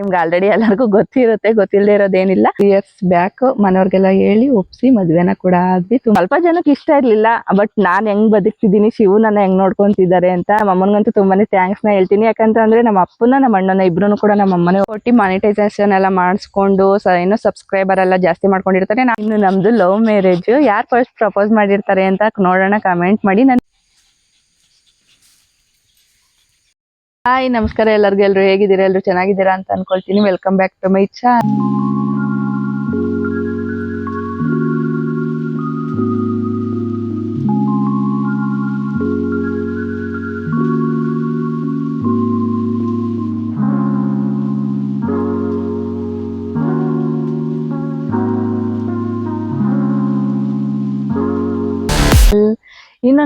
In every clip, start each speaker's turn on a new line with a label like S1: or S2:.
S1: ನಿಮ್ಗೆ ಆಲ್ರೆಡಿ ಎಲ್ಲರಿಗೂ ಗೊತ್ತಿರುತ್ತೆ ಗೊತ್ತಿಲ್ಲದೆ ಇರೋದೇನಿಲ್ಲ. ಇಯರ್ಸ್ ಬ್ಯಾಕ್ ಮನೆಯವ್ರಿಗೆಲ್ಲ ಹೇಳಿ, ಒಪ್ಸಿ, ಮದ್ವೆನ ಕೂಡ ಆದ್ವಿ. ಸ್ವಲ್ಪ ಜನಕ್ಕೆ ಇಷ್ಟ ಇರ್ಲಿಲ್ಲ ಬಟ್ ನಾನ್ ಹೆಂಗ್ ಬದುಕ್ತಿದ್ದೀನಿ ಶಿವು ನನ್ನ ಹೆಂಗ್ ನೋಡ್ಕೊಂತಿದ್ದಾರೆ ಅಂತ ನಮ್ಮ ಅಮ್ಮನ್ಗಂತೂ ತುಂಬಾನೇ ಥ್ಯಾಂಕ್ಸ್ನ ಹೇಳ್ತೀನಿ. ಯಾಕಂತಂದ್ರೆ ನಮ್ಮ ಅಪ್ಪನ, ನಮ್ಮ ಅಣ್ಣನ ಇಬ್ರು ಕೂಡ ನಮ್ಮ ಅಮ್ಮನೇ ಕೊಟ್ಟು ಮಾನಿಟೈಸೇಷನ್ ಎಲ್ಲ ಮಾಡಿಸ್ಕೊಂಡು ಏನೋ ಸಬ್ಸ್ಕ್ರೈಬರ್ ಎಲ್ಲ ಜಾಸ್ತಿ ಮಾಡ್ಕೊಂಡಿರ್ತಾರೆ. ನಾನು ಇನ್ನು ನಮ್ದು ಲವ್ ಮ್ಯಾರೇಜ್ ಯಾರು ಫಸ್ಟ್ ಪ್ರಪೋಸ್ ಮಾಡಿರ್ತಾರೆ ಅಂತ ನೋಡೋಣ ಕಮೆಂಟ್ ಮಾಡಿ. ನನ್ ಹಾಯ್ ನಮಸ್ಕಾರ ಎಲ್ಲರಿಗೂ ಎಲ್ಲರೂ ಹೇಗಿದ್ದೀರಾ? ಎಲ್ಲರೂ ಚೆನ್ನಾಗಿದ್ದೀರಾ ಅಂತ ಅನ್ಕೊಳ್ತೀನಿ. ವೆಲ್ಕಮ್ ಬ್ಯಾಕ್ ಟು ಮೈ ಚಾ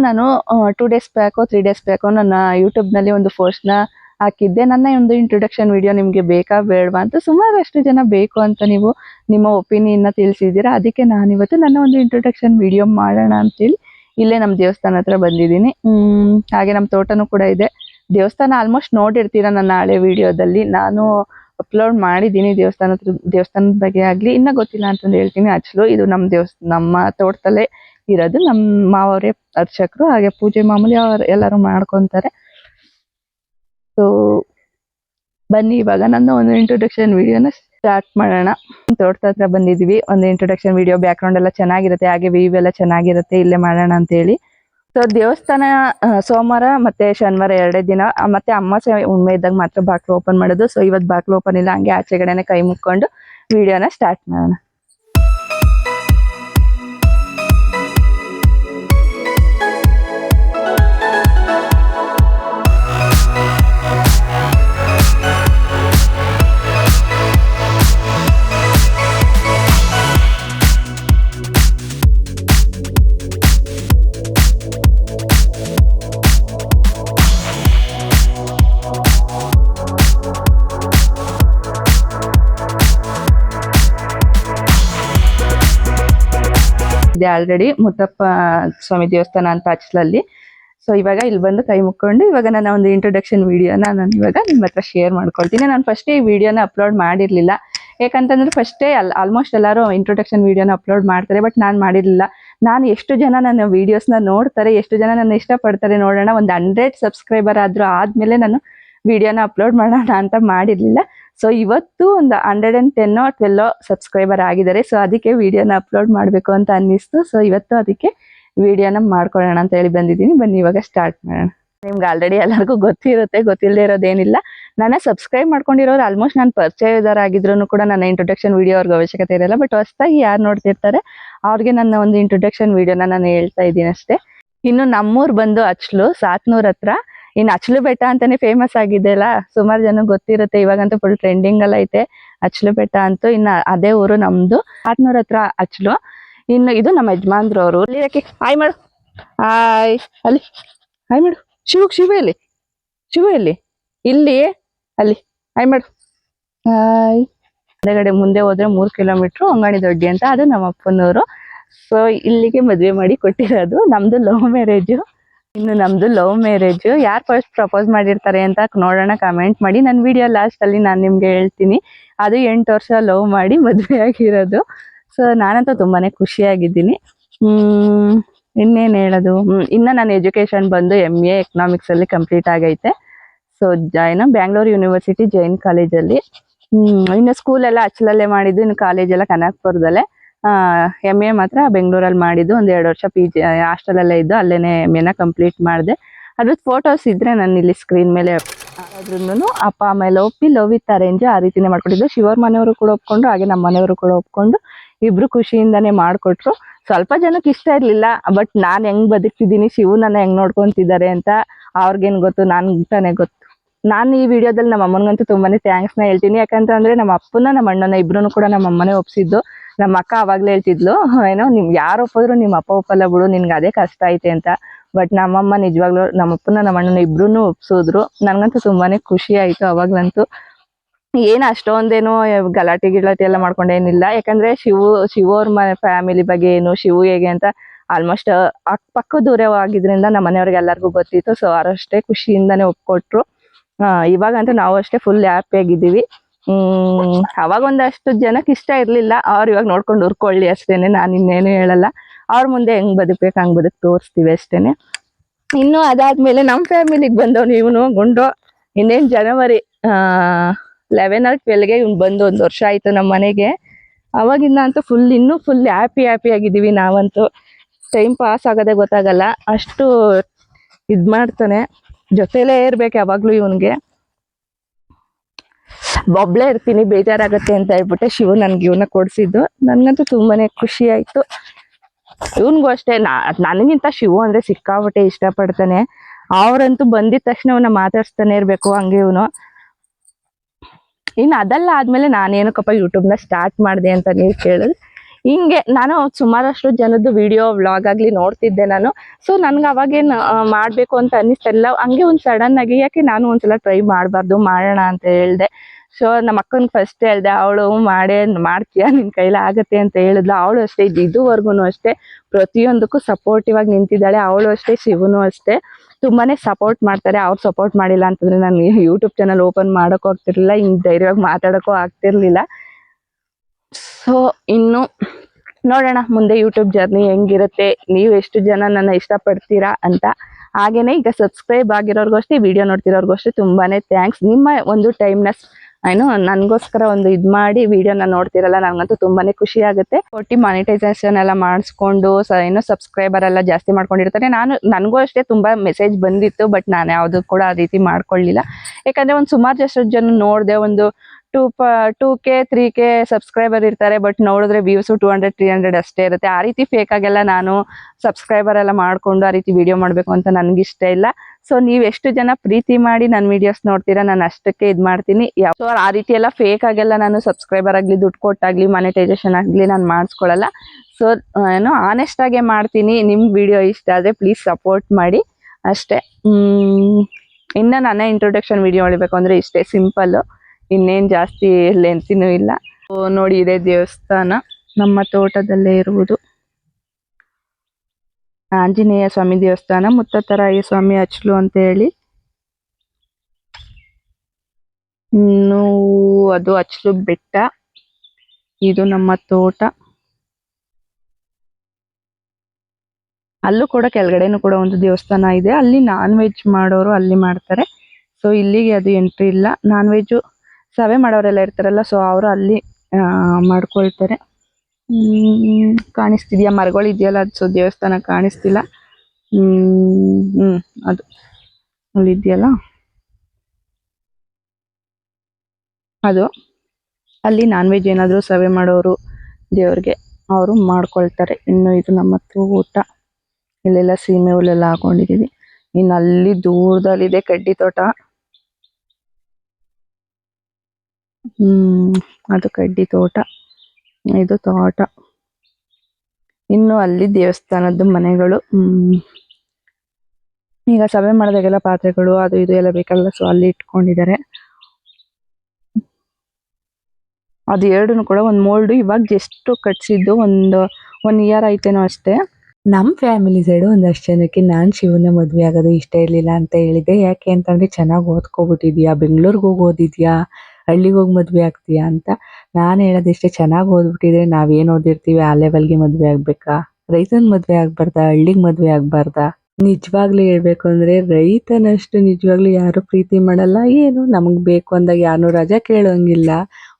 S1: ನಾನು ಟೂ ಡೇಸ್ ಬ್ಯಾಕೋ ತ್ರೀ ಡೇಸ್ ಬ್ಯಾಕೋ ನನ್ನ ಯೂಟ್ಯೂಬ್ನಲ್ಲಿ ಒಂದು ಪೋಸ್ಟ್ನ ಹಾಕಿದ್ದೆ. ನನ್ನ ಒಂದು ಇಂಟ್ರೊಡಕ್ಷನ್ ವಿಡಿಯೋ ನಿಮಗೆ ಬೇಕಾ ಬೇಡವಾ ಅಂತ ಸುಮಾರಷ್ಟು ಜನ ಬೇಕು ಅಂತ ನೀವು ನಿಮ್ಮ ಒಪಿನಿಯನ್ನ ತಿಳಿಸಿದ್ದೀರಾ. ಅದಕ್ಕೆ ನಾನಿವತ್ತು ನನ್ನ ಒಂದು ಇಂಟ್ರೊಡಕ್ಷನ್ ವಿಡಿಯೋ ಮಾಡೋಣ ಅಂತೇಳಿ ಇಲ್ಲೇ ನಮ್ಮ ದೇವಸ್ಥಾನ ಹತ್ರ ಬಂದಿದ್ದೀನಿ. ಹಾಗೆ ನಮ್ಮ ತೋಟನೂ ಕೂಡ ಇದೆ. ದೇವಸ್ಥಾನ ಆಲ್ಮೋಸ್ಟ್ ನೋಡಿರ್ತೀರಾ ನನ್ನ ಹಳೆ ವಿಡಿಯೋದಲ್ಲಿ ನಾನು ಅಪ್ಲೋಡ್ ಮಾಡಿದ್ದೀನಿ ದೇವಸ್ಥಾನ ಹತ್ರ, ದೇವಸ್ಥಾನದ ಬಗ್ಗೆ ಆಗಲಿ. ಇನ್ನೂ ಗೊತ್ತಿಲ್ಲ ಅಂತಂದು ಹೇಳ್ತೀನಿ. ಅಚ್ಚಲು ಇದು ನಮ್ಮ ದೇವಸ್, ನಮ್ಮ ತೋಟದಲ್ಲೇ ಇರೋದು. ನಮ್ಮ ಮಾವರೇ ಅರ್ಚಕರು, ಹಾಗೆ ಪೂಜೆ ಮಾಮೂಲಿ ಅವ್ರು ಎಲ್ಲರೂ ಮಾಡ್ಕೊಂತಾರೆ. ಸೊ ಬನ್ನಿ ಇವಾಗ. ನನ್ನ ಒಂದು ಇಂಟ್ರೊಡಕ್ಷನ್ ವಿಡಿಯೋನ ಸ್ಟಾರ್ಟ್ ಮಾಡೋಣ. ತೋಟದ ಹತ್ರ ಬಂದಿದ್ವಿ ಒಂದು ಇಂಟ್ರೊಡಕ್ಷನ್ ವಿಡಿಯೋ ಬ್ಯಾಕ್ ಗ್ರೌಂಡ್ ಎಲ್ಲ ಚೆನ್ನಾಗಿರುತ್ತೆ. ಹಾಗೆ ವ್ಯೂ ಎಲ್ಲ ಚೆನ್ನಾಗಿರುತ್ತೆ. ಇಲ್ಲೇ ಮಾಡೋಣ ಅಂತ ಹೇಳಿ ಸೊ ದೇವಸ್ಥಾನ ಸೋಮವಾರ ಮತ್ತೆ ಶನಿವಾರ ಎರಡೇ ದಿನ. ಮತ್ತೆ ಅಮಾವಾಸ್ಯೆ ಉಣ್ಮೆ ಇದ್ದಾಗ ಮಾತ್ರ ಬಾಕ್ಲು ಓಪನ್ ಮಾಡೋದು. ಸೊ ಇವತ್ತು ಬಾಕ್ಲು ಓಪನ್ ಇಲ್ಲ. ಹಂಗೆ ಆಚೆಗಡೆನೆ ಕೈ ಮುಕ್ಕೊಂಡು ವಿಡಿಯೋನ ಸ್ಟಾರ್ಟ್ ಮಾಡೋಣ. ಇದೆ ಆಲ್ರೆಡಿ ಮುತ್ತಪ್ಪ ಸ್ವಾಮಿ ದೇವಸ್ಥಾನ ಅಂತ ಹಚ್ಚಲಲ್ಲಿ ಸೊ ಇವಾಗ ಇಲ್ಲಿ ಬಂದು ಕೈ ಮುಕ್ಕೊಂಡು ಇವಾಗ ನಾನು ಒಂದು ಇಂಟ್ರೊಡಕ್ಷನ್ ವಿಡಿಯೋನ ನಾನು ಇವಾಗ ನಿಮ್ಮ ಹತ್ರ ಶೇರ್ ಮಾಡ್ಕೊಳ್ತೀನಿ. ನಾನು ಫಸ್ಟ್ ಈ ವಿಡಿಯೋನ ಅಪ್ಲೋಡ್ ಮಾಡಿರಲಿಲ್ಲ. ಯಾಕಂತಂದ್ರೆ ಫಸ್ಟೇ ಅಲ್ ಆಲ್ಮೋಸ್ಟ್ ಎಲ್ಲರೂ ಇಂಟ್ರೊಡಕ್ಷನ್ ವಿಡಿಯೋನ ಅಪ್ಲೋಡ್ ಮಾಡ್ತಾರೆ ಬಟ್ ನಾನು ಮಾಡಿರಲಿಲ್ಲ. ನಾನು ಎಷ್ಟು ಜನ ನನ್ನ ವೀಡಿಯೋಸ್ನ ನೋಡ್ತಾರೆ, ಎಷ್ಟು ಜನ ನನ್ನ ಇಷ್ಟಪಡ್ತಾರೆ ನೋಡೋಣ, ಒಂದು ಹಂಡ್ರೆಡ್ ಸಬ್ಸ್ಕ್ರೈಬರ್ ಆದರೂ ಆದಮೇಲೆ ನಾನು ವಿಡಿಯೋನ ಅಪ್ಲೋಡ್ ಮಾಡೋಣ ಅಂತ ಮಾಡಿರಲಿಲ್ಲ. ಸೊ ಇವತ್ತು ಒಂದು ಹಂಡ್ರೆಡ್ ಆ್ಯಂಡ್ ಟೆನ್ನೋ ಟ್ವೆಲ್ಲೋ ಸಬ್ಸ್ಕ್ರೈಬರ್ ಆಗಿದ್ದಾರೆ. ಸೊ ಅದಕ್ಕೆ ವಿಡಿಯೋನ ಅಪ್ಲೋಡ್ ಮಾಡಬೇಕು ಅಂತ ಅನ್ನಿಸ್ತು. ಸೊ ಇವತ್ತು ಅದಕ್ಕೆ ವಿಡಿಯೋನ ಮಾಡ್ಕೊಳ್ಳೋಣ ಅಂತ ಹೇಳಿ ಬಂದಿದ್ದೀನಿ. ಬನ್ನಿ, ಇವಾಗ ಸ್ಟಾರ್ಟ್ ಮಾಡೋಣ. ನಿಮ್ಗೆ ಆಲ್ರೆಡಿ ಎಲ್ಲರಿಗೂ ಗೊತ್ತಿರುತ್ತೆ. ಗೊತ್ತಿಲ್ಲದೆ ಇರೋದೇನಿಲ್ಲ. ನನ್ನ ಸಬ್ಸ್ಕ್ರೈಬ್ ಮಾಡ್ಕೊಂಡಿರೋರು ಆಲ್ಮೋಸ್ಟ್ ನಾನು ಪರಿಚಯದಾರಾಗಿದ್ರು ಕೂಡ ನನ್ನ ಇಂಟ್ರೊಡಕ್ಷನ್ ವಿಡಿಯೋ ಅವ್ರಿಗೆ ಅವಶ್ಯಕತೆ ಇರಲ್ಲ. ಬಟ್ ಹೊಸದಾಗಿ ಯಾರು ನೋಡ್ತಿರ್ತಾರೆ, ಅವ್ರಿಗೆ ನನ್ನ ಒಂದು ಇಂಟ್ರೊಡಕ್ಷನ್ ವಿಡಿಯೋನ ನಾನು ಹೇಳ್ತಾ ಇದ್ದೀನಿ ಅಷ್ಟೇ. ಇನ್ನು ನಮ್ಮೂರು ಬಂದು ಅಚ್ಲು, ಸಾತ್ನೂರ್ ಹತ್ರ ಇನ್ನು ಅಚ್ಲು ಬೆಟ್ಟ ಅಂತಾನೆ ಫೇಮಸ್ ಆಗಿದೆ ಅಲ್ಲ? ಸುಮಾರು ಜನ ಗೊತ್ತಿರುತ್ತೆ, ಇವಾಗಂತೂ ಫುಲ್ ಟ್ರೆಂಡಿಂಗ್ ಎಲ್ಲ ಐತೆ. ಅಚ್ಲು ಬೆಟ್ಟ ಅಂತೂ ಇನ್ನು ಅದೇ ಊರು ನಮ್ದು. ಸಾತ್ನೂರ್ ಹತ್ರ ಅಚ್ಲು ಇನ್ನು ಇದು ನಮ್ಮ ಯಜಮಾನ್ರು ಅವರು. ಯಾಕೆ ಹಾಯ್ ಮಾಡು. ಹಾಯ್ ಅಲ್ಲಿ. ಹಾಯ್ ಮಾಡು. ಶಿವ ಶಿವ ಎಲ್ಲಿ? ಶಿವ ಎಲ್ಲಿ? ಇಲ್ಲಿ. ಅಲ್ಲಿ. ಹಾಯ್ ಮಾಡು. ಹಾಯ್ ಅದೇ ಮುಂದೆ ಹೋದ್ರೆ ಮೂರ್ ಕಿಲೋಮೀಟರ್ ಅಂಗಡಿ ದೊಡ್ಡಿ ಅಂತ. ಅದು ನಮ್ಮ ಅಪ್ಪನವರು. ಸೊ ಇಲ್ಲಿಗೆ ಮದ್ವೆ ಮಾಡಿ ಕೊಟ್ಟಿರೋದು. ನಮ್ದು ಲವ್ ಮ್ಯಾರೇಜ್ ಇನ್ನು ನಮ್ದು ಲವ್ ಮ್ಯಾರೇಜ್. ಯಾರು ಫಸ್ಟ್ ಪ್ರಪೋಸ್ ಮಾಡಿರ್ತಾರೆ ಅಂತ ನೋಡೋಣ ಕಮೆಂಟ್ ಮಾಡಿ. ನನ್ನ ವಿಡಿಯೋ ಲಾಸ್ಟ್ ಅಲ್ಲಿ ನಾನು ನಿಮ್ಗೆ ಹೇಳ್ತೀನಿ. ಅದು ಎಂಟು ವರ್ಷ ಲವ್ ಮಾಡಿ ಮದುವೆ ಆಗಿರೋದು. ಸೊ ನಾನಂತೂ ತುಂಬಾನೇ ಖುಷಿಯಾಗಿದ್ದೀನಿ. ಇನ್ನೇನು ಹೇಳೋದು? ಇನ್ನು ಇನ್ನ ಎಜುಕೇಷನ್ ಬಂದು ಎಂ ಎ ಎಕನಾಮಿಕ್ಸ್ ಅಲ್ಲಿ ಕಂಪ್ಲೀಟ್ ಆಗೈತೆ. ಸೊ ಏನು ಬ್ಯಾಂಗ್ಳೂರ್ ಯೂನಿವರ್ಸಿಟಿ ಜೈನ್ ಕಾಲೇಜಲ್ಲಿ ಇನ್ನು ಸ್ಕೂಲ್ ಎಲ್ಲ ಅಚ್ಚಲಲ್ಲೇ ಮಾಡಿದ್ದು. ಇನ್ನು ಕಾಲೇಜ್ ಎಲ್ಲ ಕನಕಪುರದಲ್ಲೇ. ಎಂ ಎ ಮಾತ್ರ ಬೆಂಗಳೂರಲ್ಲಿ ಮಾಡಿದ್ದು. ಒಂದು ಎರಡು ವರ್ಷ ಪಿ ಜಿ ಹಾಸ್ಟೆಲಲ್ಲೇ ಇದ್ದು ಅಲ್ಲೇನೆ ಎಂ ಎನ ಕಂಪ್ಲೀಟ್ ಮಾಡಿದೆ. ಅದ್ರದ್ದು ಫೋಟೋಸ್ ಇದ್ರೆ ನಾನು ಇಲ್ಲಿ ಸ್ಕ್ರೀನ್ ಮೇಲೆ ಅದ್ರೂ ಅಪ್ಪ ಎಲ್ಲ ಒಪ್ಪಿ ಲವ್ ವಿತ್ ಅರೇಂಜ್ ಆ ರೀತಿನೇ ಮಾಡ್ಕೊಟ್ಟಿದ್ದು ಶಿವರ್ ಮನೆಯವರು ಕೂಡ ಒಪ್ಕೊಂಡು, ಹಾಗೆ ನಮ್ಮ ಮನೆಯವರು ಕೂಡ ಒಪ್ಕೊಂಡು ಇಬ್ರು ಖುಷಿಯಿಂದಾನೇ ಮಾಡಿಕೊಟ್ರು. ಸ್ವಲ್ಪ ಜನಕ್ಕೆ ಇಷ್ಟ ಇರಲಿಲ್ಲ ಬಟ್ ನಾನು ಹೆಂಗ್ ಬದುಕ್ತಿದ್ದೀನಿ, ಶಿವು ನನ್ನ ಹೆಂಗ್ ನೋಡ್ಕೊಂತಿದ್ದಾರೆ ಅಂತ ಅವ್ರಿಗೇನು ಗೊತ್ತು, ನಾನು ತಾನೇ ಗೊತ್ತು. ನಾನು ಈ ವಿಡಿಯೋದಲ್ಲಿ ನಮ್ಮ ಅಮ್ಮನಿಗಂತೂ ಥ್ಯಾಂಕ್ಸ್ನ ಹೇಳ್ತೀನಿ. ಯಾಕಂತಂದ್ರೆ ನಮ್ಮ ಅಪ್ಪನ ನಮ್ಮ ಅಣ್ಣನ ಇಬ್ರು ಕೂಡ ನಮ್ಮ ಅಮ್ಮನೇ ಒಪ್ಸಿದ್ದು. ನಮ್ಮ ಅಕ್ಕ ಅವಾಗ್ಲೇ ಹೇಳ್ತಿದ್ಲು ಏನೋ ನಿಮ್ ಯಾರು ಒಪ್ಪಿದ್ರು ನಿಮ್ಮ ಅಪ್ಪ ಒಪ್ಪಲ್ಲ ಬಿಡು, ನಿನ್ಗೆ ಅದೇ ಕಷ್ಟ ಐತೆ ಅಂತ. ಬಟ್ ನಮ್ಮಮ್ಮ ನಿಜವಾಗ್ಲೂ ನಮ್ಮ ಅಪ್ಪನ ನಮ್ಮ ಅಣ್ಣನ ಇಬ್ರು ಒಪ್ಸಿದ್ರು. ನನ್ಗಂತೂ ತುಂಬಾನೇ ಖುಷಿ ಆಯ್ತು ಅವಾಗ್ಲಂತೂ. ಏನು ಅಷ್ಟೊಂದೇನು ಗಲಾಟೆ ಗಿಲಾಟೆ ಎಲ್ಲ ಮಾಡ್ಕೊಂಡೇನಿಲ್ಲ. ಯಾಕಂದ್ರೆ ಶಿವು ಶಿವೋರ್ ಮನೆ ಫ್ಯಾಮಿಲಿ ಬಗ್ಗೆ ಏನು, ಶಿವು ಹೇಗೆ ಅಂತ ಆಲ್ಮೋಸ್ಟ್ ಅಕ್ಕಪಕ್ಕ ದೂರವಾಗಿದ್ರಿಂದ ನಮ್ಮ ಮನೆಯವ್ರಿಗೆ ಎಲ್ಲರಿಗೂ ಗೊತ್ತಿತ್ತು. ಸೊ ಅವರಷ್ಟೇ ಖುಷಿಯಿಂದಾನೇ ಒಪ್ಕೊಟ್ರು. ಇವಾಗಂತೂ ನಾವು ಅಷ್ಟೇ ಫುಲ್ ಹ್ಯಾಪಿ ಆಗಿದ್ದೀವಿ. ಅವಾಗ ಒಂದಷ್ಟು ಜನಕ್ಕೆ ಇಷ್ಟ ಇರ್ಲಿಲ್ಲ. ಅವ್ರು ಇವಾಗ ನೋಡ್ಕೊಂಡು ಹುರ್ಕೊಳ್ಳಿ ಅಷ್ಟೇನೆ. ನಾನು ಇನ್ನೇನು ಹೇಳಲ್ಲ. ಅವ್ರ ಮುಂದೆ ಹೆಂಗ್ ಬದುಕ್ಬೇಕು, ಹಂಗ್ ಬದುಕ್ ತೋರಿಸ್ತೀವಿ ಅಷ್ಟೇನೆ. ಇನ್ನು ಅದಾದ್ಮೇಲೆ ನಮ್ಮ ಫ್ಯಾಮಿಲಿಗೆ ಬಂದವನು ಇವನು, ಗುಂಡು. ಇನ್ನೇನ್ ಜನವರಿ ಲೆವೆನ್ ಆರ್ ಟ್ವೆಲ್ಗೆ ಇವ್ನು ಬಂದು ಒಂದು ವರ್ಷ ಆಯ್ತು ನಮ್ಮ ಮನೆಗೆ. ಅವಾಗಿಂದ ಅಂತೂ ಫುಲ್ ಇನ್ನೂ ಫುಲ್ ಹ್ಯಾಪಿ ಹ್ಯಾಪಿ ಆಗಿದ್ದೀವಿ ನಾವಂತೂ. ಟೈಮ್ ಪಾಸ್ ಆಗೋದೇ ಗೊತ್ತಾಗಲ್ಲ. ಅಷ್ಟು ಇದ್ ಮಾಡ್ತಾನೆ. ಜೊತೆಲೇ ಇರ್ಬೇಕು ಯಾವಾಗಲೂ ಇವನ್ಗೆ. ಒಬ್ಳೇ ಇರ್ತೀನಿ, ಬೇಜಾರಾಗುತ್ತೆ ಅಂತ ಹೇಳ್ಬಿಟ್ಟೆ ಶಿವ ನನ್ಗೆ ಇವನ್ನ ಕೊಡ್ಸಿದ್ದು. ನನ್ಗಂತೂ ತುಂಬಾನೇ ಖುಷಿ ಆಯ್ತು. ಇವನ್ಗೂ ಅಷ್ಟೇ, ನಾ, ನನಗಿಂತ ಶಿವು ಅಂದ್ರೆ ಸಿಕ್ಕಾಪಟ್ಟೆ ಇಷ್ಟಪಡ್ತಾನೆ. ಅವ್ರಂತೂ ಬಂದಿದ ತಕ್ಷಣ ಅವನ್ನ ಮಾತಾಡ್ಸ್ತಾನೆ ಇರ್ಬೇಕು ಹಂಗೆ ಇವನು. ಇನ್ನು ಅದೆಲ್ಲ ಆದ್ಮೇಲೆ ನಾನೇನಕ್ಕಪ್ಪ ಯೂಟ್ಯೂಬ್ನ ಸ್ಟಾರ್ಟ್ ಮಾಡಿದೆ ಅಂತ ನೀವು ಕೇಳಿದ್ರೆ ಹಿಂಗೆ ನಾನು ಸುಮಾರಷ್ಟು ಜನದ್ದು ವಿಡಿಯೋ ವ್ಲಾಗ್ ಆಗಲಿ ನೋಡ್ತಿದ್ದೆ ನಾನು. ಸೊ ನನ್ಗೆ ಅವಾಗೇನ್ ಮಾಡಬೇಕು ಅಂತ ಅನ್ನಿಸ್ತಿಲ್ಲ ಹಂಗೆ ಒಂದು ಸಡನ್ ಆಗಿ, ಯಾಕೆ ನಾನು ಒಂದ್ಸಲ ಟ್ರೈ ಮಾಡಬಾರ್ದು, ಮಾಡೋಣ ಅಂತ ಹೇಳ್ದೆ. ಸೊ ನಮ್ಮ ಅಕ್ಕನ್ ಫಸ್ಟ್ ಹೇಳ್ದೆ, ಅವಳು ಮಾಡೇ, ಮಾಡ್ತೀಯಾ? ನಿನ್ನ ಕೈಲಿ ಆಗತ್ತೆ ಅಂತ ಹೇಳಿದ್ಲು. ಅವಳು ಅಷ್ಟೇ ಇದ್- ಇದುವರೆಗೂ ಅಷ್ಟೇ, ಪ್ರತಿಯೊಂದಕ್ಕೂ ಸಪೋರ್ಟಿವ್ ಆಗಿ ನಿಂತಿದ್ದಾಳೆ. ಅವಳು ಅಷ್ಟೇ, ಶಿವನು ಅಷ್ಟೇ. ತುಂಬಾನೇ ಸಪೋರ್ಟ್ ಮಾಡ್ತಾರೆ. ಅವ್ರು ಸಪೋರ್ಟ್ ಮಾಡಿಲ್ಲ ಅಂತಂದ್ರೆ ನಾನು ಯೂಟ್ಯೂಬ್ ಚಾನಲ್ ಓಪನ್ ಮಾಡೋಕ್ಕೂ ಆಗ್ತಿರ್ಲಿಲ್ಲ ಹಿಂಗ್ ಧೈರ್ಯವಾಗಿ ಮಾತಾಡೋಕ್ಕೂ ಆಗ್ತಿರ್ಲಿಲ್ಲ. ಸೊ ಇನ್ನು ನೋಡೋಣ, ಮುಂದೆ ಯೂಟ್ಯೂಬ್ ಜರ್ನಿ ಹೆಂಗಿರುತ್ತೆ, ನೀವು ಎಷ್ಟು ಜನ ನನ್ನ ಇಷ್ಟಪಡ್ತೀರಾ ಅಂತ. ಹಾಗೇನೆ ಈಗ ಸಬ್ಸ್ಕ್ರೈಬ್ ಆಗಿರೋರ್ಗೂ ಅಷ್ಟೇ ವಿಡಿಯೋ ನೋಡ್ತಿರೋರ್ಗೂ ಅಷ್ಟೇ ತುಂಬಾನೇ ಥ್ಯಾಂಕ್ಸ್ ನಿಮ್ಮ ಒಂದು ಟೈಮ್ನ ಏನು, ನನಗೋಸ್ಕರ ಒಂದು ಇದು ಮಾಡಿ ವಿಡಿಯೋನ ನೋಡ್ತಿರಲ್ಲ ನನಗಂತೂ ತುಂಬಾನೇ ಖುಷಿ ಆಗುತ್ತೆ. ಕೊಟ್ಟು ಮಾನಿಟೈಸೇಷನ್ ಎಲ್ಲ ಮಾಡಿಸ್ಕೊಂಡು, ಸ ಏನೋ ಸಬ್ಸ್ಕ್ರೈಬರ್ ಎಲ್ಲ ಜಾಸ್ತಿ ಮಾಡ್ಕೊಂಡಿರ್ತಾರೆ. ನಾನು, ನನಗೂ ಅಷ್ಟೇ ತುಂಬ ಮೆಸೇಜ್ ಬಂದಿತ್ತು ಬಟ್ ನಾನು ಯಾವುದು ಕೂಡ ಆ ರೀತಿ ಮಾಡ್ಕೊಳ್ಳಿಲ್ಲ. ಯಾಕಂದರೆ ಒಂದು ಸುಮಾರು ಜಷ್ಟು ಜನ ನೋಡಿದೆ, ಒಂದು ಟೂ ಪ, two K, three K subscriber ಇರ್ತಾರೆ ಬಟ್ ನೋಡಿದ್ರೆ views two hundred three hundred ಅಷ್ಟೇ ಇರುತ್ತೆ. ಆ ರೀತಿ ಫೇಕ್ ಆಗೆಲ್ಲ ನಾನು ಸಬ್ಸ್ಕ್ರೈಬರ್ ಎಲ್ಲ ಮಾಡ್ಕೊಂಡು ಆ ರೀತಿ ವಿಡಿಯೋ ಮಾಡಬೇಕು ಅಂತ ನನ್ಗೆ ಇಷ್ಟ ಇಲ್ಲ. ಸೊ ನೀವು ಎಷ್ಟು ಜನ ಪ್ರೀತಿ ಮಾಡಿ ನನ್ನ ವಿಡಿಯೋಸ್ ನೋಡ್ತೀರಾ, ನಾನು ಅಷ್ಟಕ್ಕೆ ಇದು ಮಾಡ್ತೀನಿ. ಸೊ ಆ ರೀತಿ ಎಲ್ಲ ಫೇಕ್ ಆಗೆಲ್ಲ ನಾನು ಸಬ್ಸ್ಕ್ರೈಬರ್ ಆಗಲಿ, ದುಡ್ಡು ಕೊಟ್ಟಾಗ್ಲಿ ಮಾನಿಟೈಸೇಷನ್ ಆಗಲಿ ನಾನು ಮಾಡಿಸ್ಕೊಳ್ಳಲ್ಲ ಸೊ ಏನು ಆನೆಸ್ಟ್ ಆಗೇ ಮಾಡ್ತೀನಿ. ನಿಮ್ ವಿಡಿಯೋ ಇಷ್ಟ ಆದ್ರೆ ಪ್ಲೀಸ್ ಸಪೋರ್ಟ್ ಮಾಡಿ. ಅಷ್ಟೇ. ಇನ್ನು ನನ್ನ ಇಂಟ್ರೊಡಕ್ಷನ್ ವಿಡಿಯೋ ಮಾಡಬೇಕು ಅಂದ್ರೆ ಇಷ್ಟೇ ಸಿಂಪಲ್ ಇನ್ನೇನ್ ಜಾಸ್ತಿ ಲೆಂತಿನೂ ಇಲ್ಲ. ನೋಡಿ ಇದೆ ದೇವಸ್ಥಾನ. ನಮ್ಮ ತೋಟದಲ್ಲೇ ಇರುವುದು. ಆಂಜನೇಯ ಸ್ವಾಮಿ ದೇವಸ್ಥಾನ ಮುತ್ತತ್ತರಾಯ ಸ್ವಾಮಿ ಅಚ್ಲು ಅಂತ ಹೇಳಿ. ಇನ್ನು ಅದು ಅಚ್ಲು ಬೆಟ್ಟ. ಇದು ನಮ್ಮ ತೋಟ. ಅಲ್ಲೂ ಕೂಡ ಕೆಳಗಡೆನೂ ಕೂಡ ಒಂದು ದೇವಸ್ಥಾನ ಇದೆ. ಅಲ್ಲಿ ನಾನ್ ವೆಜ್ ಮಾಡೋರು ಅಲ್ಲಿ ಮಾಡ್ತಾರೆ. ಸೊ ಇಲ್ಲಿಗೆ ಅದು ಎಂಟ್ರಿ ಇಲ್ಲ. ನಾನ್ ವೆಜ್ ಸವೆ ಮಾಡೋರೆಲ್ಲ ಇರ್ತಾರಲ್ಲ ಸೊ ಅವರು ಅಲ್ಲಿ ಮಾಡ್ಕೊಳ್ತಾರೆ. ಕಾಣಿಸ್ತಿದೆಯಾ? ಮರಗಳು ಇದೆಯಲ್ಲ, ಅದು ಸೊ ದೇವಸ್ಥಾನ ಕಾಣಿಸ್ತಿಲ್ಲ. ಹ್ಮ್ ಅದು. ಅಲ್ಲಿ ಇದೆಯಲ್ಲ? ಅದು. ಅಲ್ಲಿ ನಾನ್ ವೆಜ್ ಏನಾದ್ರು ಸವೆ ಮಾಡೋರು, ದೇವ್ರಿಗೆ ಅವರು ಮಾಡ್ಕೊಳ್ತಾರೆ. ಇನ್ನು ಇದು ನಮ್ಮ ಊಟ. ಇಲ್ಲೆಲ್ಲ ಸೀಮೆ ಹುಲ್ಲೆಲ್ಲ ಹಾಕೊಂಡಿದೀವಿ. ಇನ್ನು ಅಲ್ಲಿ ದೂರದಲ್ಲಿದೆ ಕಡ್ಡಿ ತೋಟ. ಹ್ಮ್, ಅದು ಕಡ್ಡಿ ತೋಟ, ಇದು ತೋಟ. ಇನ್ನು ಅಲ್ಲಿ ದೇವಸ್ಥಾನದ್ದು ಮನೆಗಳು, ಹ್ಮ್. ಈಗ ಸಭೆ ಮಾಡಿದಾಗೆಲ್ಲ ಪಾತ್ರೆಗಳು, ಅದು ಇದು ಎಲ್ಲ ಬೇಕಲ್ಲ ಸೊ ಅಲ್ಲಿ ಇಟ್ಕೊಂಡಿದ್ದಾರೆ. ಅದು ಎರಡನ್ನು ಕೂಡ ಒಂದ್ ಮೋಲ್ಡ್ ಇವಾಗ ಜಸ್ಟ್ ಕಟ್ಸಿದ್ದು ಒಂದು ಒನ್ ಇಯರ್ ಆಯ್ತೇನೋ ಅಷ್ಟೇ. ನಮ್ ಫ್ಯಾಮಿಲಿ ಸೈಡ್ ಒಂದಷ್ಟು ಜನಕ್ಕೆ ನಾನ್ ಶಿವನ ಮದುವೆ ಆಗೋದು ಇಷ್ಟ ಇರಲಿಲ್ಲ ಅಂತ ಹೇಳಿದ್ದೆ. ಯಾಕೆ ಅಂತಂದ್ರೆ ಚೆನ್ನಾಗಿ ಓದ್ಕೊಬಿಟ್ಟಿದ್ಯಾ? ಬೆಂಗಳೂರಿಗೆ ಹೋಗಿ ಓದಿದ್ಯಾ? ಹಳ್ಳಿಗೆ ಹೋಗಿ ಮದುವೆ ಆಗ್ತೀಯಾ ಅಂತ ನಾನು ಹೇಳೋದಿಷ್ಟೇ ಚೆನ್ನಾಗಿ ಓದ್ಬಿಟ್ಟಿದ್ರೆ ನಾವೇನು ಓದಿರ್ತೀವಿ ಆ ಲೆವೆಲ್ಗೆ ಮದುವೆ ಆಗ್ಬೇಕಾ? ರೈತನ ಮದುವೆ ಆಗ್ಬಾರ್ದ? ಹಳ್ಳಿಗೆ ಮದುವೆ ಆಗ್ಬಾರ್ದ? ನಿಜವಾಗ್ಲೂ ಹೇಳ್ಬೇಕು ಅಂದ್ರೆ ರೈತನಷ್ಟು ನಿಜವಾಗ್ಲೂ ಯಾರು ಪ್ರೀತಿ ಮಾಡಲ್ಲ. ಏನು ನಮಗ್ ಬೇಕು ಅಂದಾಗ ಯಾರನ್ನೂ ರಜಾ ಕೇಳೋಂಗಿಲ್ಲ.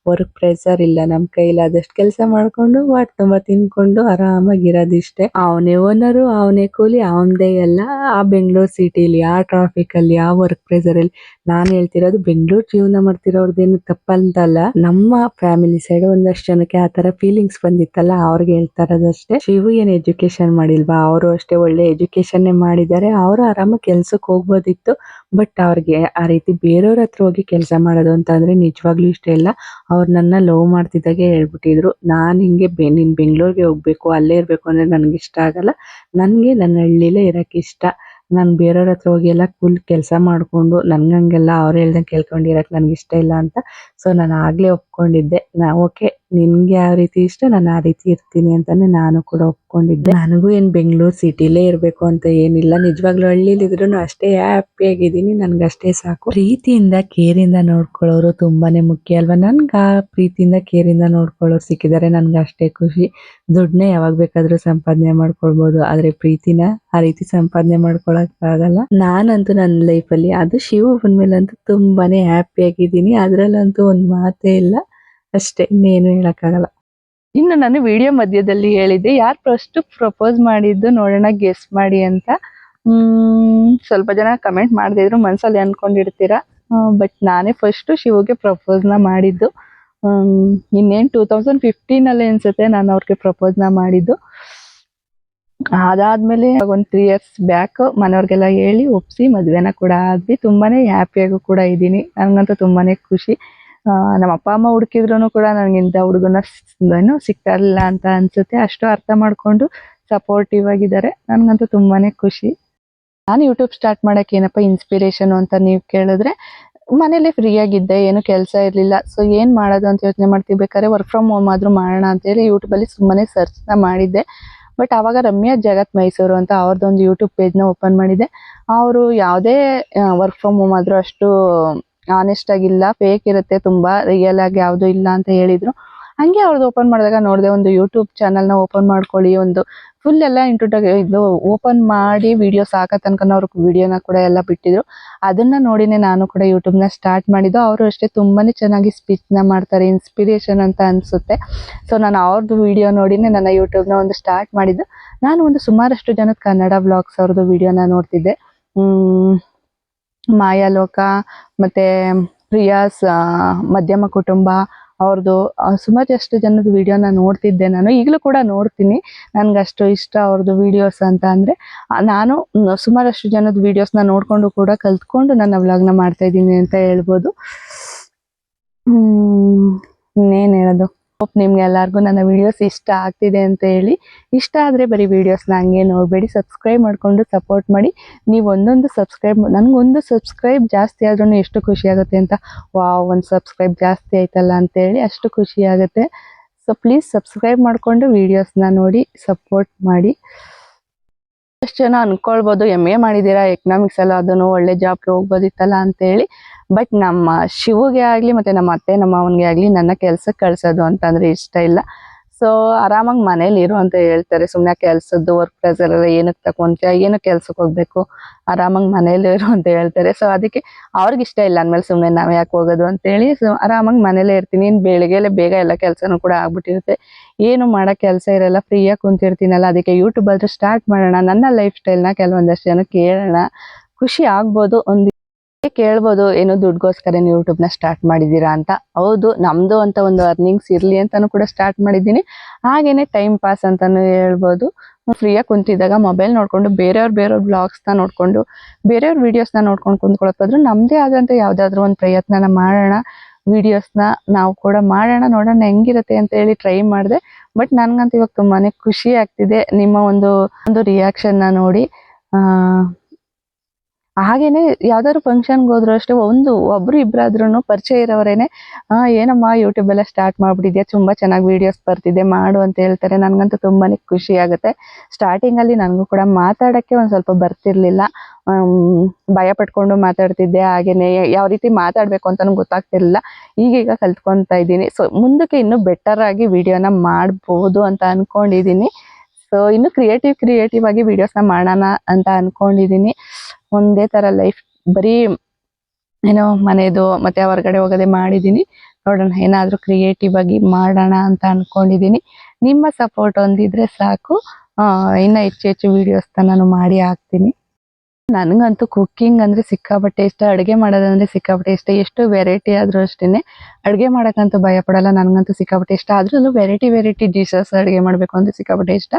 S1: ವರ್ಕ್ ಪ್ರೆಷರ್ ಇಲ್ಲ ನಮ್ ಕೈಲಾದಷ್ಟು ಕೆಲಸ ಮಾಡ್ಕೊಂಡು ಹೊಟ್ಟೆ ತುಂಬಾ ತಿನ್ಕೊಂಡು ಆರಾಮಾಗಿರೋದಿಷ್ಟೇ ಅವನೇ ಓನರು ಅವನೇ ಕೂಲಿ, ಅವನದೇ ಎಲ್ಲ ಆ ಬೆಂಗಳೂರು ಸಿಟಿಲಿ ಆ ಟ್ರಾಫಿಕ್ ಅಲ್ಲಿ, ಆ ವರ್ಕ್ ಪ್ರೆಷರ್ ಅಲ್ಲಿ. ನಾನ್ ಹೇಳ್ತಿರೋದು ಬೆಂಗಳೂರು ಜೀವನ ಮಾಡ್ತಿರೋರ್ದೇನು ತಪ್ಪಂತಲ್ಲ. ನಮ್ಮ ಫ್ಯಾಮಿಲಿ ಸೈಡ್ ಒಂದಷ್ಟು ಜನಕ್ಕೆ ಆ ತರ ಫೀಲಿಂಗ್ಸ್ ಬಂದಿತ್ತಲ್ಲ, ಅವ್ರಿಗೆ ಹೇಳ್ತಾ ಇರೋದಷ್ಟೇ ಶಿವು ಏನ್ ಎಜುಕೇಶನ್ ಮಾಡಿಲ್ವಾ? ಅವರು ಅಷ್ಟೇ ಒಳ್ಳೆ ಎಜುಕೇಶನ್ ಮಾಡಿದ್ದಾರೆ. ಅವರು ಆರಾಮಾಗಿ ಕೆಲ್ಸಕ್ಕೆ ಹೋಗ್ಬೋದಿತ್ತು. ಬಟ್ ಅವ್ರಿಗೆ ಆ ರೀತಿ ಬೇರೆಯವ್ರ ಹತ್ರ ಹೋಗಿ ಕೆಲಸ ಮಾಡೋದು ಅಂತ ಅಂದ್ರೆ ನಿಜವಾಗ್ಲೂ ಇಷ್ಟ ಇಲ್ಲ. ಅವ್ರು ನನ್ನ ಲವ್ ಮಾಡ್ತಿದ್ದಾಗೆ ಹೇಳ್ಬಿಟ್ಟಿದ್ರು. ನಾನು ಹಿಂಗೆ ಬೆ, ನೀನು ಬೆಂಗಳೂರಿಗೆ ಹೋಗ್ಬೇಕು, ಅಲ್ಲೇ ಇರಬೇಕು ಅಂದ್ರೆ ನನಗೆ ಇಷ್ಟ ಆಗಲ್ಲ. ನನಗೆ ನನ್ನ ಹಳ್ಳಿಲೇ ಇರಕ್ ಇಷ್ಟ. ನಾನು ಬೇರೆಯವ್ರ ಹತ್ರ ಹೋಗಿ ಎಲ್ಲ ಫುಲ್ ಕೆಲಸ ಮಾಡ್ಕೊಂಡು ನನ್ಗಂಗೆಲ್ಲ ಅವ್ರು ಹೇಳ್ದಂಗೆ ಕೇಳ್ಕೊಂಡಿರಕ್ ನನಗೆ ಇಷ್ಟ ಇಲ್ಲ ಅಂತ. ಸೊ ನಾನು ಆಗ್ಲೇ ಒಪ್ಕೊಂಡಿದ್ದೆ. ನಾ ಓಕೆ
S2: ನಿನ್ಗೆ ಯಾವ ರೀತಿ ಇಷ್ಟ? ನಾನು ಆ ರೀತಿ ಇರ್ತೀನಿ ಅಂತಾನೆ ನಾನು ಕೂಡ ಒಪ್ಕೊಂಡಿದ್ದೆ. ನನಗೂ ಏನ್ ಬೆಂಗಳೂರು ಸಿಟಿಲೇ ಇರಬೇಕು ಅಂತ ಏನಿಲ್ಲ. ನಿಜವಾಗ್ಲೂ ಹಳ್ಳಿಲಿ ಇದ್ರೂ ಅಷ್ಟೇ ಹ್ಯಾಪಿಯಾಗಿದ್ದೀನಿ ನನ್ಗೆ ಅಷ್ಟೇ ಸಾಕು. ಪ್ರೀತಿಯಿಂದ, ಕೇರಿಂದ ನೋಡ್ಕೊಳ್ಳೋರು ತುಂಬಾನೇ ಮುಖ್ಯ ಅಲ್ವಾ? ನನ್ಗೆ ಆ ಪ್ರೀತಿಯಿಂದ, ಕೇರಿಂದ ನೋಡ್ಕೊಳ್ಳೋರು ಸಿಕ್ಕಿದ್ದಾರೆ ನನ್ಗೆ ಅಷ್ಟೇ ಖುಷಿ. ದುಡ್ಡನ್ನ ಯಾವಾಗ ಬೇಕಾದ್ರೂ ಸಂಪಾದನೆ ಮಾಡ್ಕೊಳ್ಬಹುದು ಆದರೆ ಪ್ರೀತಿನ ಆ ರೀತಿ ಸಂಪಾದನೆ ಮಾಡ್ಕೊಳಕ್ ಆಗಲ್ಲ ನಾನಂತೂ ನನ್ನ ಲೈಫಲ್ಲಿ ಅದು ಶಿವ ಬಂದ್ಮೇಲಂತೂ ತುಂಬಾನೇ ಹ್ಯಾಪಿ ಆಗಿದ್ದೀನಿ. ಅದ್ರಲ್ಲಂತೂ ಒಂದ್ ಮಾತೇ ಇಲ್ಲ. ಅಷ್ಟೇ, ಇನ್ನೇನು ಹೇಳಕ್ಕಾಗಲ್ಲ.
S1: ಇನ್ನು ನಾನು ವಿಡಿಯೋ ಮಧ್ಯದಲ್ಲಿ ಹೇಳಿದ್ದೆ, ಯಾರು ಫಸ್ಟ್ ಪ್ರಪೋಸ್ ಮಾಡಿದ್ದು ನೋಡೋಣ ಗೆಸ್ ಮಾಡಿ ಅಂತ. ಸ್ವಲ್ಪ ಜನ ಕಮೆಂಟ್ ಮಾಡ್ದಿದ್ರು ಮನಸ್ಸಲ್ಲಿ ಅನ್ಕೊಂಡಿರ್ತೀರಾ. ಬಟ್ ನಾನೇ ಫಸ್ಟ್ ಶಿವಗೆ ಪ್ರಪೋಸ್ನ ಮಾಡಿದ್ದು. ಇನ್ನೇನು ಟೂ ತೌಸಂಡ್ ಫಿಫ್ಟೀನ್ ಅಲ್ಲಿ ಅನ್ಸುತ್ತೆ ನಾನು ಅವ್ರಿಗೆ ಪ್ರಪೋಸ್ನ ಮಾಡಿದ್ದು. ಅದಾದ್ಮೇಲೆ ಒಂದು ತ್ರೀ ಇಯರ್ಸ್ ಬ್ಯಾಕ್ ಮನೆಯವ್ರಿಗೆಲ್ಲ ಹೇಳಿ ಒಪ್ಸಿ ಮದ್ವೆನ ಕೂಡ ಆದ್ವಿ. ತುಂಬಾನೇ ಹ್ಯಾಪಿಯಾಗೂ ಕೂಡ ಇದ್ದೀನಿ. ನನಗಂತೂ ತುಂಬಾನೇ ಖುಷಿ. ನಮ್ಮ ಅಪ್ಪ, ಅಮ್ಮ ಹುಡುಕಿದ್ರು ಕೂಡ ನನಗಿಂತ ಹುಡುಗನ ಏನು ಸಿಗ್ತಾ ಇರಲಿಲ್ಲ ಅಂತ ಅನ್ಸುತ್ತೆ. ಅಷ್ಟು ಅರ್ಥ ಮಾಡ್ಕೊಂಡು ಸಪೋರ್ಟಿವ್ ಆಗಿದ್ದಾರೆ. ನನಗಂತೂ ತುಂಬಾನೇ ಖುಷಿ. ನಾನು ಯೂಟ್ಯೂಬ್ ಸ್ಟಾರ್ಟ್ ಮಾಡೋಕೆ ಏನಪ್ಪ ಇನ್ಸ್ಪಿರೇಷನ್ ಅಂತ ನೀವು ಕೇಳಿದ್ರೆ, ಮನೇಲಿ ಫ್ರೀ ಆಗಿದ್ದೆ, ಏನು ಕೆಲಸ ಇರಲಿಲ್ಲ. ಸೊ ಏನು ಮಾಡೋದು ಅಂತ ಯೋಚನೆ ಮಾಡ್ತಿರ್ಬೇಕಾದ್ರೆ ವರ್ಕ್ ಫ್ರಮ್ ಹೋಮ್ ಆದರೂ ಮಾಡೋಣ ಅಂತ ಹೇಳಿ ಯೂಟ್ಯೂಬ್ ಅಲ್ಲಿ ಸುಮ್ಮನೆ ಸರ್ಚ್ನ ಮಾಡಿದ್ದೆ. ಬಟ್ ಆವಾಗ ರಮ್ಯಾ ಜಗತ್ ಮೈಸೂರು ಅಂತ ಅವ್ರದ್ದೊಂದು ಯೂಟ್ಯೂಬ್ ಪೇಜ್ನ ಓಪನ್ ಮಾಡಿದೆ. ಅವರು ಯಾವುದೇ ವರ್ಕ್ ಫ್ರಮ್ ಹೋಮ್ ಆದರೂ ಅಷ್ಟು ಆನೆಸ್ಟ್ ಆಗಿಲ್ಲ ಫೇಕ್ ಇರುತ್ತೆ ತುಂಬಾ ರಿಯಲ್ ಆಗಿ ಯಾವುದು ಇಲ್ಲ ಅಂತ ಹೇಳಿದ್ರು. ಹಂಗೆ ಅವ್ರದ್ದು ಓಪನ್ ಮಾಡಿದಾಗ ನೋಡಿದೆ ಒಂದು ಯೂಟ್ಯೂಬ್ ಚಾನಲ್ನ ಓಪನ್ ಮಾಡ್ಕೊಳ್ಳಿ ಒಂದು ಫುಲ್ ಎಲ್ಲ ಇಂಟ್ರೊಡಕ್ ಇದು ಓಪನ್ ಮಾಡಿ ವಿಡಿಯೋ ಹಾಕೋ ತನಕ ಅವ್ರಿಗೆ ವಿಡಿಯೋನ ಕೂಡ ಎಲ್ಲ ಬಿಟ್ಟಿದ್ರು. ಅದನ್ನ ನೋಡಿನೇ ನಾನು ಕೂಡ ಯೂಟ್ಯೂಬ್ನ ಸ್ಟಾರ್ಟ್ ಮಾಡಿದ್ದು. ಅವರು ಅಷ್ಟೇ ತುಂಬಾನೇ ಚೆನ್ನಾಗಿ ಸ್ಪೀಚ್ನ ಮಾಡ್ತಾರೆ ಇನ್ಸ್ಪಿರೇಷನ್ ಅಂತ ಅನ್ಸುತ್ತೆ. ಸೊ ನಾನು ಅವ್ರದ್ದು ವಿಡಿಯೋ ನೋಡಿನೇ ನನ್ನ ಯೂಟ್ಯೂಬ್ನ ಒಂದು ಸ್ಟಾರ್ಟ್ ಮಾಡಿದ್ದು. ನಾನು ಒಂದು ಸುಮಾರಷ್ಟು ಜನದ ಕನ್ನಡ ವ್ಲಾಗ್ಸ್ ಅವ್ರದ್ದು ವಿಡಿಯೋನ ನೋಡ್ತಿದ್ದೆ. ಮಾಯಾಲೋಕ, ಮತ್ತೆ ಪ್ರಿಯಾಸ್ ಮಧ್ಯಮ ಕುಟುಂಬ ಅವ್ರದ್ದು ಸುಮಾರಷ್ಟು ಜನದ ವೀಡಿಯೋನ ನೋಡ್ತಿದ್ದೆ ನಾನು. ಈಗಲೂ ಕೂಡ ನೋಡ್ತೀನಿ. ನನ್ಗೆ ಅಷ್ಟು ಇಷ್ಟ ಅವ್ರದ್ದು ವಿಡಿಯೋಸ್ ಅಂತ ಅಂದರೆ ನಾನು ಸುಮಾರಷ್ಟು ಜನದ ವೀಡಿಯೋಸ್ನ ನೋಡ್ಕೊಂಡು ಕೂಡ ಕಲ್ತ್ಕೊಂಡು ನನ್ನ ವ್ಲಾಗ್ನ ಮಾಡ್ತಾ ಇದ್ದೀನಿ ಅಂತ ಹೇಳ್ಬೋದು. ಇನ್ನೇನ್ ಹೇಳೋದು? ಹೋಪ್ ನಿಮ್ಗೆ ಎಲ್ಲರಿಗೂ ನನ್ನ ವೀಡಿಯೋಸ್ ಇಷ್ಟ ಆಗ್ತಿದೆ ಅಂತ ಹೇಳಿ. ಇಷ್ಟ ಆದರೆ ಬರೀ ವೀಡಿಯೋಸ್ನ ಹಂಗೆ ನೋಡಬೇಡಿ ಸಬ್ಸ್ಕ್ರೈಬ್ ಮಾಡಿಕೊಂಡು ಸಪೋರ್ಟ್ ಮಾಡಿ. ನೀವು ಒಂದೊಂದು ಸಬ್ಸ್ಕ್ರೈಬ್ ನನಗೊಂದು ಸಬ್ಸ್ಕ್ರೈಬ್ ಜಾಸ್ತಿ ಆದ್ರೂ ಎಷ್ಟು ಖುಷಿ ಆಗುತ್ತೆ ಅಂತ, ವಾವ್, ಒಂದು ಸಬ್ಸ್ಕ್ರೈಬ್ ಜಾಸ್ತಿ ಆಯ್ತಲ್ಲ ಅಂತೇಳಿ ಅಷ್ಟು ಖುಷಿ ಆಗುತ್ತೆ. ಸೊ ಪ್ಲೀಸ್ ಸಬ್ಸ್ಕ್ರೈಬ್ ಮಾಡಿಕೊಂಡು ವೀಡಿಯೋಸ್ನ ನೋಡಿ ಸಪೋರ್ಟ್ ಮಾಡಿ. ಎಷ್ಟು ಜನ ಅನ್ಕೊಳ್ಬೋದು. ಎಂ ಎ ಮಾಡಿದ್ದೀರಾ ಎಕನಾಮಿಕ್ಸ್ ಎಲ್ಲ ಅದನ್ನು ಒಳ್ಳೆ ಜಾಬ್ಗೆ ಹೋಗ್ಬೋದಿತ್ತಲ್ಲ ಅಂತೇಳಿ. ಬಟ್ ನಮ್ಮ ಶಿವಗೆ ಆಗಲಿ ಮತ್ತು ನಮ್ಮ ಅತ್ತೆ, ನಮ್ಮ ಅವನಿಗೆ ಆಗಲಿ ನನ್ನ ಕೆಲ್ಸಕ್ಕೆ ಕಳಿಸೋದು ಅಂತಂದರೆ ಇಷ್ಟ ಇಲ್ಲ. ಸೊ ಆರಾಮಾಗಿ ಮನೇಲಿ ಇರು ಅಂತ ಹೇಳ್ತಾರೆ. ಸುಮ್ಮನೆ ಕೆಲಸದ್ದು ವರ್ಕ್ ಪ್ರೆಸರ್ ಎಲ್ಲ ಏನಕ್ಕೆ ತಗೊಂತೀಯ ಏನು ಕೆಲ್ಸಕ್ಕೆ ಹೋಗ್ಬೇಕು? ಆರಾಮಾಗಿ ಮನೇಲಿ ಇರು ಅಂತ ಹೇಳ್ತಾರೆ. ಸೊ ಅದಕ್ಕೆ ಅವ್ರಿಗೆ ಇಷ್ಟ ಇಲ್ಲ. ಅಂದಮೇಲೆ ಸುಮ್ಮನೆ ನಾವು ಯಾಕೆ ಹೋಗೋದು ಅಂತೇಳಿ ಸೊ, ಆರಾಮಾಗಿ ಮನೇಲೇ ಇರ್ತೀನಿ. ಇನ್ನು ಬೆಳಿಗ್ಗೆಲೆ ಬೇಗ ಎಲ್ಲ ಕೆಲಸನೂ ಕೂಡ ಆಗ್ಬಿಟ್ಟಿರುತ್ತೆ. ಏನು ಮಾಡೋ ಕೆಲಸ ಇರಲ್ಲ. ಫ್ರೀಯಾಗಿ ಕುಂತಿರ್ತೀನಲ್ಲ. ಅದಕ್ಕೆ ಯೂಟ್ಯೂಬ್ ಆದ್ರೂ ಸ್ಟಾರ್ಟ್ ಮಾಡೋಣ. ನನ್ನ ಲೈಫ್ ಸ್ಟೈಲ್ನ ಕೆಲವೊಂದಷ್ಟು ಜನ ಕೇಳೋಣ. ಖುಷಿ ಆಗ್ಬೋದು. ಒಂದು ಕೇಳ್ಬೋದು, ಏನೋ ದುಡ್ಗೋಸ್ಕರ ಯೂಟ್ಯೂಬ್ನ ಸ್ಟಾರ್ಟ್ ಮಾಡಿದ್ದೀರಾ ಅಂತ. ಹೌದು, ನಮ್ದು ಅಂತ ಒಂದು ಅರ್ನಿಂಗ್ಸ್ ಇರ್ಲಿ ಅಂತಾನು ಕೂಡ ಸ್ಟಾರ್ಟ್ ಮಾಡಿದ್ದೀನಿ. ಹಾಗೇನೆ ಟೈಮ್ ಪಾಸ್ ಅಂತಾನು ಹೇಳ್ಬೋದು. ಫ್ರೀಯಾಗಿ ಕುಂತಿದ್ದಾಗ ಮೊಬೈಲ್ ನೋಡ್ಕೊಂಡು, ಬೇರೆಯವ್ರ ಬೇರೆಯವ್ರ ಬ್ಲಾಗ್ಸ್ನ ನೋಡ್ಕೊಂಡು, ಬೇರೆಯವ್ರ ವಿಡಿಯೋಸ್ನ ನೋಡ್ಕೊಂಡು ಕುಂತ್ಕೊಳ್ಳೋಕೆ ನಮ್ದೇ ಆದಂಥ ಯಾವುದಾದ್ರೂ ಒಂದು ಪ್ರಯತ್ನನ ಮಾಡೋಣ. ವಿಡಿಯೋಸ್ನ ನಾವು ಕೂಡ ಮಾಡೋಣ. ನೋಡೋಣ ಹೆಂಗಿರುತ್ತೆ ಅಂತ ಹೇಳಿ ಟ್ರೈ ಮಾಡಿದೆ. ಬಟ್ ನನಗಂತ ಇವಾಗ ತುಂಬಾನೇ ಖುಷಿ ಆಗ್ತಿದೆ. ನಿಮ್ಮ ಒಂದು ಒಂದು ರಿಯಾಕ್ಷನ್ನ ನೋಡಿ. ಆ ಹಾಗೇನೆ ಯಾವ್ದಾದ್ರು ಫಂಕ್ಷನ್ಗೆ ಹೋದ್ರು ಅಷ್ಟೇ, ಒಂದು, ಒಬ್ರು ಇಬ್ಬರಾದ್ರೂ ಪರಿಚಯ ಇರೋರೇನೆ ಏನಮ್ಮ ಯೂಟ್ಯೂಬ್ ಎಲ್ಲ ಸ್ಟಾರ್ಟ್ ಮಾಡ್ಬಿಟ್ಟಿದ್ಯಾ? ತುಂಬಾ ಚೆನ್ನಾಗಿ ವಿಡಿಯೋಸ್ ಬರ್ತಿದೆ, ಮಾಡು ಅಂತ ಹೇಳ್ತಾರೆ. ನನಗಂತೂ ತುಂಬಾನೇ ಖುಷಿ ಆಗುತ್ತೆ. ಸ್ಟಾರ್ಟಿಂಗ್ ಅಲ್ಲಿ ನನಗೂ ಕೂಡ ಮಾತಾಡಕ್ಕೆ ಒಂದ್ ಸ್ವಲ್ಪ ಬರ್ತಿರ್ಲಿಲ್ಲ. ಭಯ ಪಟ್ಕೊಂಡು ಮಾತಾಡ್ತಿದ್ದೆ. ಹಾಗೇನೆ ಯಾವ ರೀತಿ ಮಾತಾಡ್ಬೇಕು ಅಂತಲೂ ಗೊತ್ತಾಗ್ತಿರ್ಲಿಲ್ಲ. ಈಗೀಗ ಕಲ್ತ್ಕೊಂತಾ ಇದ್ದೀನಿ. ಸೊ ಮುಂದಕ್ಕೆ ಇನ್ನೂ ಬೆಟರ್ ಆಗಿ ವಿಡಿಯೋನ ಮಾಡ್ಬೋದು ಅಂತ ಅನ್ಕೊಂಡಿದ್ದೀನಿ. ಸೊ ಇನ್ನು ಕ್ರಿಯೇಟಿವ್ ಕ್ರಿಯೇಟಿವ್ ಆಗಿ ವಿಡಿಯೋಸ್ನ ಮಾಡೋಣ ಅಂತ ಅನ್ಕೊಂಡಿದೀನಿ ಒಂದೇ ತರ ಲೈಫ್ ಬರೀ ಏನೋ ಮನೆದು ಮತ್ತೆ ಹೊರಗಡೆ ಹೋಗೋದೇ ಮಾಡಿದೀನಿ. ನೋಡೋಣ, ಏನಾದ್ರೂ ಕ್ರಿಯೇಟಿವ್ ಆಗಿ ಮಾಡೋಣ ಅಂತ ಅನ್ಕೊಂಡಿದೀನಿ. ನಿಮ್ಮ ಸಪೋರ್ಟ್ ಒಂದಿದ್ರೆ ಸಾಕು. ಇನ್ನ ಹೆಚ್ಚು ಹೆಚ್ಚು ವಿಡಿಯೋಸ್ ನಾನು ಮಾಡಿ ಹಾಕ್ತೀನಿ. ನನಗಂತೂ ಕುಕ್ಕಿಂಗ್ ಅಂದ್ರೆ ಸಿಕ್ಕಾಪಟ್ಟೆ ಇಷ್ಟ, ಅಡುಗೆ ಮಾಡೋದಂದ್ರೆ ಸಿಕ್ಕಾಪಟ್ಟೆ ಇಷ್ಟ. ಎಷ್ಟು ವೆರೈಟಿ ಆದ್ರೂ ಅಷ್ಟೇನೆ. ಅಡುಗೆ ಮಾಡೋಕ್ಕಂತೂ ಭಯ ಪಡಲ್ಲ, ನನಗಂತೂ ಸಿಕ್ಕಾಪಟ್ಟೆ ಇಷ್ಟ. ಅದರಲ್ಲೂ ವೆರೈಟಿ ವೆರೈಟಿ ಡಿಶಸ್ ಅಡುಗೆ ಮಾಡಬೇಕು ಅಂದರೆ ಸಿಕ್ಕಾಪಟ್ಟೆ ಇಷ್ಟ.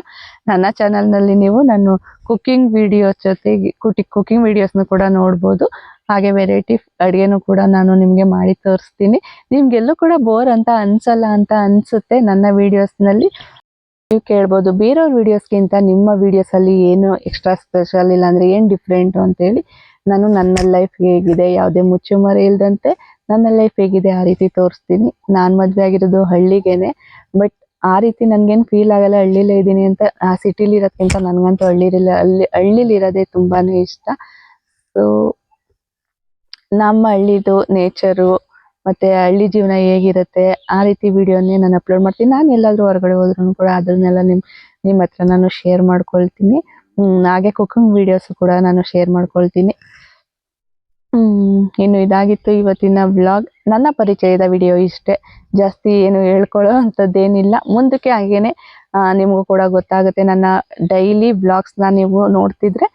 S1: ನನ್ನ ಚಾನಲ್ನಲ್ಲಿ ನೀವು ನಾನು ಕುಕ್ಕಿಂಗ್ ವಿಡಿಯೋಸ್ ಜೊತೆಗೆ ಕುಟಿ ಕುಕ್ಕಿಂಗ್ ವಿಡಿಯೋಸ್ನ ಕೂಡ ನೋಡ್ಬೋದು. ಹಾಗೆ ವೆರೈಟಿ ಅಡುಗೆನೂ ಕೂಡ ನಾನು ನಿಮಗೆ ಮಾಡಿ ತೋರಿಸ್ತೀನಿ. ನಿಮ್ಗೆಲ್ಲೂ ಕೂಡ ಬೋರ್ ಅಂತ ಅನ್ಸಲ್ಲ ಅಂತ ಅನಿಸುತ್ತೆ ನನ್ನ ವಿಡಿಯೋಸ್ನಲ್ಲಿ ನೀವು ಕೇಳ್ಬೋದು ಬೇರೆಯವ್ರ ವಿಡಿಯೋಸ್ಗಿಂತ ನಿಮ್ಮ ವಿಡಿಯೋಸ್ ಅಲ್ಲಿ ಏನು ಎಕ್ಸ್ಟ್ರಾ ಸ್ಪೆಷಲ್ ಇಲ್ಲ ಏನು ಡಿಫ್ರೆಂಟು ಅಂತೇಳಿ ನಾನು ನನ್ನ ಲೈಫ್ ಹೇಗಿದೆ. ಯಾವುದೇ ಮುಚ್ಚುಮರೆ ಇಲ್ಲದಂತೆ ನನ್ನ ಲೈಫ್ ಹೇಗಿದೆ, ಆ ರೀತಿ ತೋರಿಸ್ತೀನಿ. ನಾನು ಮದುವೆ ಆಗಿರೋದು ಹಳ್ಳಿಗೇನೆ ಬಟ್ ಆ ರೀತಿ ನನಗೇನು ಫೀಲ್ ಆಗಲ್ಲ, ಹಳ್ಳಿಲೇ ಇದ್ದೀನಿ ಅಂತ, ಆ ಸಿಟಿಲಿ ಇರೋದ್ಕಿಂತ ನನಗಂತೂ ಹಳ್ಳಿಲಿಲ್ಲ, ಅಲ್ಲಿ, ಹಳ್ಳಿಲಿ ಇರೋದೇ ತುಂಬಾನೇ ಇಷ್ಟ. ಸೊ ನಮ್ಮ ಹಳ್ಳಿದು ನೇಚರು ಮತ್ತೆ ಹಳ್ಳಿ ಜೀವನ ಹೇಗಿರುತ್ತೆ, ಆ ರೀತಿ ವಿಡಿಯೋನೇ ನಾನು ಅಪ್ಲೋಡ್ ಮಾಡ್ತೀನಿ. ನಾನು ಎಲ್ಲಾದ್ರೂ ಹೊರಗಡೆ ಹೋದ್ರೂ ಕೂಡ ಅದನ್ನೆಲ್ಲ ನಿಮ್ ನಿಮ್ಮ ಹತ್ರ ನಾನು ಶೇರ್ ಮಾಡ್ಕೊಳ್ತೀನಿ. ಹಾಗೆ ಕುಕಿಂಗ್ ವಿಡಿಯೋಸ್ ಕೂಡ ನಾನು ಶೇರ್ ಮಾಡ್ಕೊಳ್ತೀನಿ. ಇನ್ನು ಇದಾಗಿತ್ತು ಇವತ್ತಿನ ವ್ಲಾಗ್ ನನ್ನ ಪರಿಚಯದ ವಿಡಿಯೋ ಇಷ್ಟೇ. ಜಾಸ್ತಿ ಏನು ಹೇಳ್ಕೊಳ್ಳೋ ಅಂಥದ್ದೇನಿಲ್ಲ. ಮುಂದಕ್ಕೆ ಹಾಗೇನೆ ನಿಮಗೂ ಕೂಡ ಗೊತ್ತಾಗುತ್ತೆ. ನನ್ನ ಡೈಲಿ ಬ್ಲಾಗ್ಸ್ನ ನೀವು ನೋಡ್ತಿದ್ರೆ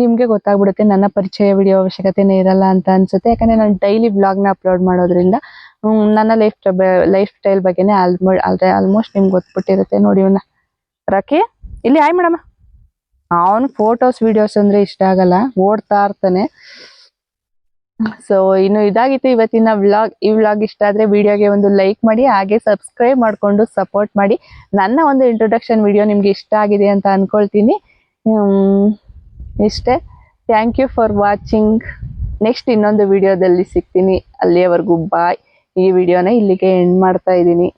S1: ನಿಮಗೆ ಗೊತ್ತಾಗ್ಬಿಡುತ್ತೆ. ನನ್ನ ಪರಿಚಯ ವಿಡಿಯೋ ಅವಶ್ಯಕತೆನೇ ಇರಲ್ಲ ಅಂತ ಅನ್ಸುತ್ತೆ. ಯಾಕಂದ್ರೆ ನಾನು ಡೈಲಿ ಬ್ಲಾಗ್ನ ಅಪ್ಲೋಡ್ ಮಾಡೋದ್ರಿಂದ ನನ್ನ ಲೈಫ್ ಲೈಫ್ ಸ್ಟೈಲ್ ಬಗ್ಗೆನೇ ಆಲ್ಮೋ ಆಲ್ಮೋಸ್ಟ್ ನಿಮ್ಗೆ ಗೊತ್ಬಿಟ್ಟಿರುತ್ತೆ ನೋಡಿ ಇವನ್ನ ರಾಕಿ, ಇಲ್ಲಿ ಆಯ್ ಮೇಡಮ್. ಅವನ್ ಫೋಟೋಸ್ ವಿಡಿಯೋಸ್ ಅಂದ್ರೆ ಇಷ್ಟ ಆಗಲ್ಲ. ಓಡ್ತಾ ಇರ್ತಾನೆ. ಸೊ ಇನ್ನು ಇದಾಗಿತ್ತು ಇವತ್ತಿನ ವ್ಲಾಗ್ ಈ ವ್ಲಾಗ್ ಇಷ್ಟ ಆದ್ರೆ ವಿಡಿಯೋಗೆ ಒಂದು ಲೈಕ್ ಮಾಡಿ, ಹಾಗೆ ಸಬ್ಸ್ಕ್ರೈಬ್ ಮಾಡಿಕೊಂಡು ಸಪೋರ್ಟ್ ಮಾಡಿ. ನನ್ನ ಒಂದು ಇಂಟ್ರೊಡಕ್ಷನ್ ವಿಡಿಯೋ ನಿಮ್ಗೆ ಇಷ್ಟ ಆಗಿದೆ ಅಂತ ಅನ್ಕೊಳ್ತೀನಿ. ಇಷ್ಟೇ. Thank you for watching next ಇನ್ನೊಂದು ವಿಡಿಯೋದಲ್ಲಿ ಸಿಗ್ತೀನಿ. ಅಲ್ಲಿಯವರೆಗೂ ಬಾಯ್ ಈ ವಿಡಿಯೋನ ಇಲ್ಲಿಗೆ ಎಂಡ್ ಮಾಡ್ತಾ ಇದ್ದೀನಿ.